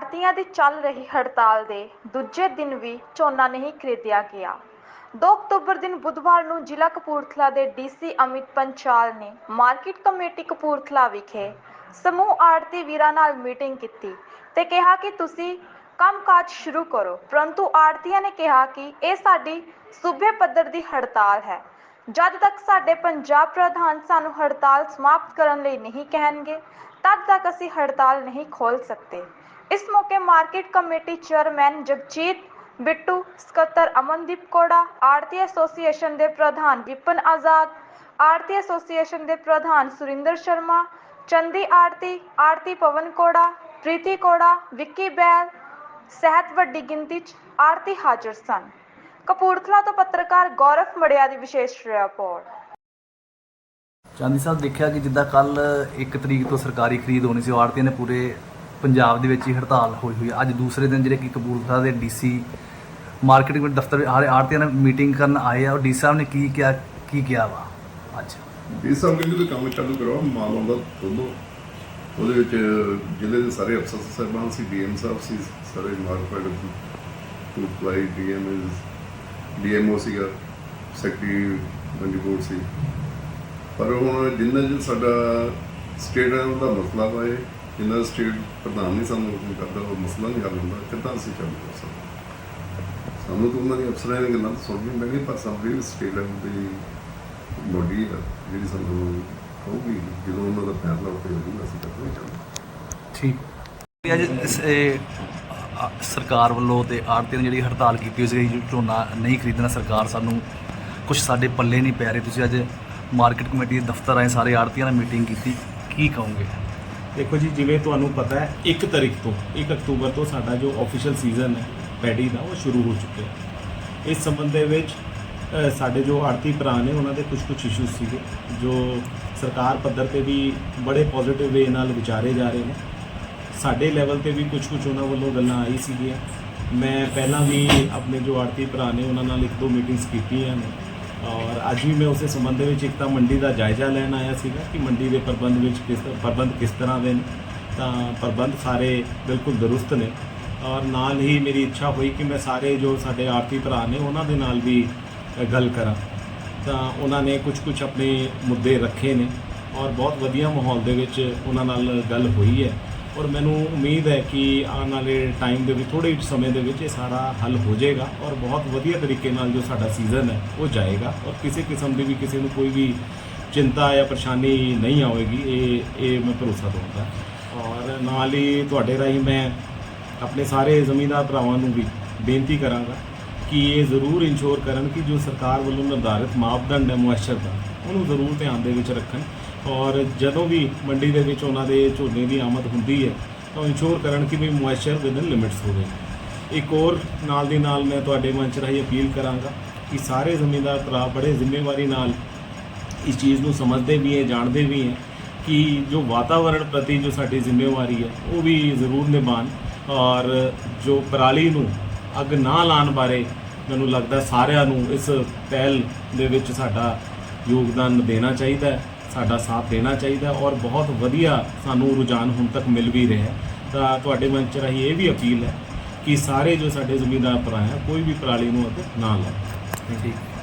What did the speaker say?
ਚੱਲ ਰਹੀ ਹੜਤਾਲ ਦੇ ਦੂਜੇ ਦਿਨ ਵੀ ਝੋਨਾ ਨਹੀਂ ਖਰੀਦਿਆ ਗਿਆ। 2 ਅਕਤੂਬਰ ਦਿਨ ਬੁੱਧਵਾਰ ਨੂੰ ਜ਼ਿਲ੍ਹਾ ਕਪੂਰਥਲਾ ਦੇ ਡੀਸੀ ਅਮਿਤ ਪੰਚਾਲ ਨੇ ਮਾਰਕੀਟ ਕਮੇਟੀ ਕਪੂਰਥਲਾ ਵਿਖੇ ਸਮੂਹ ਆੜਤੀ ਵੀਰਾਂ ਨਾਲ ਮੀਟਿੰਗ ਕੀਤੀ ਤੇ ਕਿਹਾ ਕਿ ਤੁਸੀਂ ਕੰਮਕਾਜ ਸ਼ੁਰੂ ਕਰੋ, ਪਰੰਤੂ ਆੜਤੀਆਂ ਨੇ ਕਿਹਾ ਕਿ ਇਹ ਸਾਡੀ ਸੂਬੇ ਪੱਧਰ ਦੀ ਹੜਤਾਲ ਹੈ। ਜਦ ਤੱਕ ਸਾਡੇ ਪੰਜਾਬ ਪ੍ਰਧਾਨ ਸਾਨੂੰ ਹੜਤਾਲ ਸਮਾਪਤ ਕਰਨ ਲਈ ਨਹੀਂ ਕਹਿਣਗੇ, ਤਦ ਤੱਕ ਅਸੀਂ ਹੜਤਾਲ ਨਹੀਂ ਖੋਲ ਸਕਦੇ। ਇਸ ਮੌਕੇ market committee chairman Jagjit Bittu, ਸਕੱਤਰ ਅਮਨਦੀਪ ਕੋੜਾ ਆੜਤੀ ਐਸੋਸੀਏਸ਼ਨ ਦੇ ਪ੍ਰਧਾਨ ਵਿਪਨ ਆਜ਼ਾਦ ਆੜਤੀ ਐਸੋਸੀਏਸ਼ਨ ਦੇ ਪ੍ਰਧਾਨ ਸੁਰਿੰਦਰ ਸ਼ਰਮਾ, ਚੰਦੀ ਆੜਤੀ ਆੜਤੀ ਪਵਨ ਕੋੜਾ, ਪ੍ਰੀਤੀ ਕੋੜਾ, ਵਿੱਕੀ ਬੈਲ, ਸਹਿਤ ਵੱਡੀ ਗਿਣਤੀ 'ਚ ਆੜਤੀ ਹਾਜ਼ਰ ਸਨ। ਕਪੂਰਥਲਾ ਤੋਂ ਪੱਤਰਕਾਰ ਗੌਰਵ ਮੜਿਆ ਦੀ ਵਿਸ਼ੇਸ਼ ਰਿਪੋਰਟ। ਚਾਂਦੀ ਸਾਹਿਬ, ਦੇਖਿਆ ਕਿ ਜਿੱਦਾਂ ਕੱਲ 1 ਤਰੀਕ ਤੋਂ ਸਰਕਾਰੀ ਖਰੀਦ ਹੋਣੀ ਸੀ ਆੜਤੀਆਂ ਨੇ ਪੂਰੇ ਪੰਜਾਬ ਦੇ ਵਿੱਚ ਹੀ ਹੜਤਾਲ ਹੋਈ ਹੋਈ ਹੈ ਅੱਜ ਦੂਸਰੇ ਦਿਨ ਜਿਹੜੇ ਕਿ ਕਪੂਰਥਲਾ ਦੇ ਡੀਸੀ ਮਾਰਕੀਟਿੰਗ ਦਫ਼ਤਰ ਵਿੱਚ ਆੜਤੀਆਂ ਨਾਲ ਮੀਟਿੰਗ ਕਰਨ ਆਏ ਆ। ਔਰ ਡੀ ਸਾਹਿਬ ਨੇ ਕੀ ਕਿਹਾ ਕੀ ਕਿਹਾ ਵਾ ਅੱਜ? ਡੀ ਸਾਹਿਬ ਕਹਿੰਦੇ ਵੀ ਕੰਮ ਚਾਲੂ ਕਰੋ ਮਾਲ ਆਉਂਦਾ ਤੋਲੋ ਉਹਦੇ ਵਿੱਚ ਜ਼ਿਲ੍ਹੇ ਦੇ ਸਾਰੇ ਅਫਸਰ ਸਾਹਿਬਾਨ ਸੀ, ਡੀਐਮ ਸਾਹਿਬ ਸੀ, ਸਾਰੇ ਮਾਰਕੀਟ ਟੂ ਪਲਾਈ ਡੀਐਮ ਇਜ਼ ਡੀਐਮਓ ਸੀਗਾ, ਸੈਕਟਰੀ ਮੰਡੀ ਸੀ। ਪਰ ਹੁਣ ਜਿੰਨਾ ਜਿ ਸਾਡਾ ਸਟੇਟ ਦਾ ਮਸਲਾ ਵਾ ਇਹ ਜਿੰਨਾ ਸਟੇਟ ਪ੍ਰਧਾਨ ਨਹੀਂ ਸਾਨੂੰ ਹੁਕਮ ਕਰਦਾ ਉਹ ਮਸਲਾ ਨਹੀਂ ਹੱਲ ਹੁੰਦਾ ਕਿੱਦਾਂ ਅਸੀਂ ਚਾਲੂ ਕਰ ਸਕਦੇ ਸਾਨੂੰ ਤਾਂ ਉਹਨਾਂ ਦੀ ਅਫਸਰਾਂ ਦੀਆਂ ਗੱਲਾਂ ਤਾਂ ਸੁਣਨੀਆਂ ਪਰ ਸਾਡੀ ਸਟੇਟ ਦੀ ਬੋਡੀ ਆ, ਜਿਹੜੀ ਸਾਨੂੰ ਕਹੂਗੀ, ਜਦੋਂ ਉਹਨਾਂ ਦਾ ਫੈਸਲਾ ਉੱਤੇ ਹੋਊਗਾ, ਅਸੀਂ ਕਰਨਾ ਚਾਹੁੰਦੇ ਠੀਕ। ਅੱਜ ਸਰਕਾਰ ਵੱਲੋਂ ਤੇ ਆੜਤੀਆਂ ਨੇ ਜਿਹੜੀ ਹੜਤਾਲ ਕੀਤੀ ਹੋਈ ਸੀ ਝੋਨਾ ਨਹੀਂ ਖਰੀਦਣਾ, ਸਰਕਾਰ ਸਾਨੂੰ ਕੁਝ ਸਾਡੇ ਪੱਲੇ ਨਹੀਂ ਪੈ ਰਹੇ। ਤੁਸੀਂ ਅੱਜ ਮਾਰਕੀਟ ਕਮੇਟੀ ਦੇ ਦਫ਼ਤਰ ਆਏ, ਸਾਰੇ ਆੜਤੀਆਂ ਨਾਲ ਮੀਟਿੰਗ ਕੀਤੀ, ਕੀ ਕਹੋਗੇ? ਦੇਖੋ ਜੀ, ਜਿਵੇਂ ਤੁਹਾਨੂੰ ਪਤਾ ਹੈ 1 ਤਰੀਕ ਤੋਂ 1 ਅਕਤੂਬਰ ਤੋਂ ਸਾਡਾ ਜੋ ਆਫੀਸ਼ੀਅਲ ਸੀਜ਼ਨ ਹੈ, ਪੈਡੀ ਦਾ, ਉਹ ਸ਼ੁਰੂ ਹੋ ਚੁੱਕਿਆ ਹੈ। ਇਸ ਸੰਬੰਧ ਦੇ ਵਿੱਚ ਸਾਡੇ ਜੋ ਆੜਤੀ ਭਰਾ ਨੇ, ਉਹਨਾਂ ਦੇ ਕੁਝ ਕੁਝ ਇਸ਼ੂਜ਼ ਸੀਗੇ, ਜੋ ਸਰਕਾਰ ਪੱਧਰ ਤੇ ਵੀ ਬੜੇ ਪੋਜ਼ਿਟਿਵ ਵੇ ਨਾਲ ਵਿਚਾਰੇ ਜਾ ਰਹੇ ਨੇ। ਸਾਡੇ ਲੈਵਲ ਤੇ ਵੀ ਕੁਝ ਕੁਝ ਉਹਨਾਂ ਵੱਲੋਂ ਗੱਲਾਂ ਆਈ ਸੀਗੀਆਂ। ਮੈਂ ਪਹਿਲਾਂ ਵੀ ਆਪਣੇ ਜੋ ਆੜਤੀ ਭਰਾ ਨੇ, ਉਹਨਾਂ ਨਾਲ ਇੱਕ ਦੋ ਮੀਟਿੰਗਸ ਕੀਤੀਆਂ ਨੇ। ਔਰ ਅੱਜ ਵੀ ਮੈਂ ਉਸੇ ਸੰਬੰਧ ਦੇ ਵਿੱਚ ਇੱਕ ਤਾਂ ਮੰਡੀ ਦਾ ਜਾਇਜ਼ਾ ਲੈਣ ਆਇਆ ਸੀਗਾ ਕਿ ਮੰਡੀ ਦੇ ਪ੍ਰਬੰਧ ਵਿੱਚ ਕਿਸ ਪ੍ਰਬੰਧ ਕਿਸ ਤਰ੍ਹਾਂ ਦੇ ਨੇ। ਤਾਂ ਪ੍ਰਬੰਧ ਸਾਰੇ ਬਿਲਕੁਲ ਦਰੁਸਤ ਨੇ। ਔਰ ਨਾਲ ਹੀ ਮੇਰੀ ਇੱਛਾ ਹੋਈ ਕਿ ਮੈਂ ਸਾਰੇ ਜੋ ਸਾਡੇ ਆਰਤੀ ਭਰਾ ਨੇ, ਉਹਨਾਂ ਦੇ ਨਾਲ ਵੀ ਗੱਲ ਕਰਾਂ। ਤਾਂ ਉਹਨਾਂ ਨੇ ਕੁਝ ਕੁਝ ਆਪਣੇ ਮੁੱਦੇ ਰੱਖੇ ਨੇ। ਔਰ ਬਹੁਤ ਵਧੀਆ ਮਾਹੌਲ ਦੇ ਵਿੱਚ ਉਹਨਾਂ ਨਾਲ ਗੱਲ ਹੋਈ ਹੈ। ਔਰ ਮੈਨੂੰ ਉਮੀਦ ਹੈ ਕਿ ਆਉਣ ਵਾਲੇ ਟਾਈਮ ਦੇ ਵਿੱਚ ਥੋੜੇ ਸਮੇਂ ਦੇ ਵਿੱਚ ਇਹ ਸਾਰਾ ਹੱਲ ਹੋ ਜਾਏਗਾ ਔਰ ਬਹੁਤ ਵਧੀਆ ਤਰੀਕੇ ਨਾਲ ਜੋ ਸਾਡਾ ਸੀਜ਼ਨ ਹੈ, ਉਹ ਜਾਏਗਾ ਔਰ ਕਿਸੇ ਕਿਸਮ ਦੀ ਵੀ ਕਿਸੇ ਨੂੰ ਕੋਈ ਵੀ ਚਿੰਤਾ ਜਾਂ ਪਰੇਸ਼ਾਨੀ ਨਹੀਂ ਆਵੇਗੀ, ਇਹ ਇਹ ਮੈਂ ਭਰੋਸਾ ਦਊਂਗਾ ਔਰ ਨਾਲ ਹੀ ਤੁਹਾਡੇ ਰਾਹੀਂ ਮੈਂ ਆਪਣੇ ਸਾਰੇ ਜ਼ਮੀਂਦਾਰ ਭਰਾਵਾਂ ਨੂੰ ਵੀ ਬੇਨਤੀ ਕਰਾਂਗਾ ਕਿ ਇਹ ਜ਼ਰੂਰ ਇੰਸ਼ੋਰ ਕਰਨ ਕਿ ਜੋ ਸਰਕਾਰ ਵੱਲੋਂ ਨਿਰਧਾਰਿਤ ਮਾਪਦੰਡ ਹੈ ਮੁਆਸ਼ਰ ਦਾ, ਉਹਨੂੰ ਜ਼ਰੂਰ ਧਿਆਨ ਦੇ ਵਿੱਚ ਰੱਖਣ। ਔਰ ਜਦੋਂ ਵੀ ਮੰਡੀ ਦੇ ਵਿੱਚ ਉਹਨਾਂ ਦੇ ਝੋਨੇ ਦੀ ਆਮਦ ਹੁੰਦੀ ਹੈ, ਤਾਂ ਇਨਸ਼ੋਰ ਕਰਨ ਕਿ ਵੀ ਮੋਇਸ਼ਚਰ ਵਿਦਨ ਲਿਮਿਟਸ ਹੋਵੇ। ਇੱਕ ਹੋਰ ਨਾਲ ਦੀ ਨਾਲ ਮੈਂ ਤੁਹਾਡੇ ਮੰਚ ਰਾਹੀਂ ਅਪੀਲ ਕਰਾਂਗਾ ਕਿ ਸਾਰੇ ਜ਼ਮੀਂਦਾਰ ਭਰਾ ਬੜੇ ਜ਼ਿੰਮੇਵਾਰੀ ਨਾਲ ਇਸ ਚੀਜ਼ ਨੂੰ ਸਮਝਦੇ ਵੀ ਹੈ, ਜਾਣਦੇ ਵੀ ਹੈ ਕਿ ਜੋ ਵਾਤਾਵਰਣ ਪ੍ਰਤੀ ਜੋ ਸਾਡੀ ਜ਼ਿੰਮੇਵਾਰੀ ਹੈ, ਉਹ ਵੀ ਜ਼ਰੂਰ ਨਿਭਾਉਣ ਔਰ ਜੋ ਪਰਾਲੀ ਨੂੰ ਅੱਗ ਨਾ ਲਾਉਣ ਬਾਰੇ ਮੈਨੂੰ ਲੱਗਦਾ ਸਾਰਿਆਂ ਨੂੰ ਇਸ ਪਹਿਲ ਦੇ ਵਿੱਚ ਸਾਡਾ ਯੋਗਦਾਨ ਦੇਣਾ ਚਾਹੀਦਾ ਹੈ। ਸਾਡਾ ਸਾਥ ਦੇਣਾ ਚਾਹੀਦਾ ਔਰ ਬਹੁਤ ਵਧੀਆ ਸਾਨੂੰ ਰੁਝਾਨ ਹੁਣ ਤੱਕ ਮਿਲ ਵੀ ਰਿਹਾ ਤਾਂ ਤੁਹਾਡੇ ਮੰਚ ਰਾਹੀਂ ਇਹ ਵੀ ਅਪੀਲ ਹੈ ਕਿ ਸਾਰੇ ਜੋ ਸਾਡੇ ਜ਼ਮੀਂਦਾਰ ਭਰਾ ਹੈ, ਕੋਈ ਵੀ ਪਰਾਲੀ ਨੂੰ ਅੱਗ ਨਾ ਲਾਏ ਠੀਕ।